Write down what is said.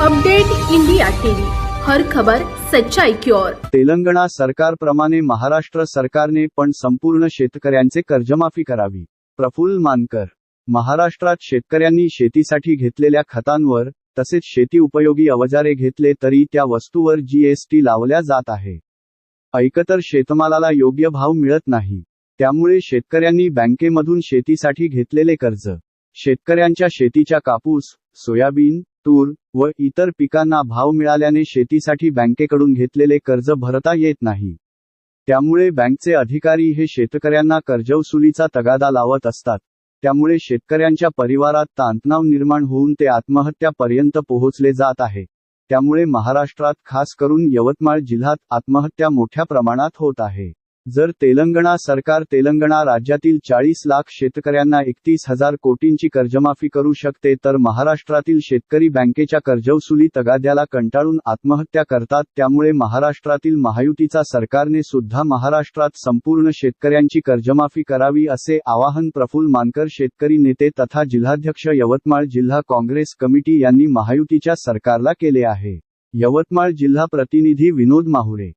Update India TV. हर खबर सच्चाई की ओर. तेलंगणा सरकारप्रमाणे महाराष्ट्र सरकारने पण संपूर्ण शेतकऱ्यांचे कर्जमाफी करावी. प्रफुल्ल मानकर. महाराष्ट्रात शेतकऱ्यांनी शेतीसाठी घेतलेल्या खतांवर तसेच शेती उपयोगी अवजारे घेतले तरी त्या वस्तूवर जीएसटी लावल्या जात आहे. ऐकतर शेतमालाला योग्य भाव मिळत नाही. त्यामुळे शेतकऱ्यांनी बँकेमधून शेतीसाठी घेतलेले कर्ज. शेतकऱ्यांच्या शेतीच्या कापूस सोयाबीन तूर व इतर पिकांना भाव मिळाल्याने शेतीसाठी बँकेकडून घेतलेले कर्ज भरता येत नाही. त्यामुळे बँकचे अधिकारी हे शेतकऱ्यांना कर्जवसुलीचा तगादा लावत असतात. त्यामुळे शेतकऱ्यांच्या परिवारात ताणतणाव निर्माण होऊन ते आत्महत्यापर्यंत पोहोचले जात आहे. त्यामुळे महाराष्ट्रात खास करून यवतमाळ जिल्ह्यात आत्महत्या मोठ्या प्रमाणात होत आहे. जर तेलंगणा सरकार तेलंगणा राज्यातील चाळीस लाख शेतकऱ्यांना एकतीस हजार कोटींची कर्जमाफी करू शकते तर महाराष्ट्रातील शेतकरी बँकेच्या कर्जवसुली तगाद्याला कंटाळून आत्महत्या करतात. त्यामुळे महाराष्ट्रातील महायुतीचा सरकारने सुद्धा महाराष्ट्रात संपूर्ण शेतकऱ्यांची कर्जमाफी करावी असे आवाहन प्रफुल्ल मानकर शेतकरी नेते तथा जिल्हाध्यक्ष यवतमाळ जिल्हा काँग्रेस कमिटी यांनी महायुतीच्या सरकारला केले आहे. यवतमाळ जिल्हा प्रतिनिधी विनोद माहुरे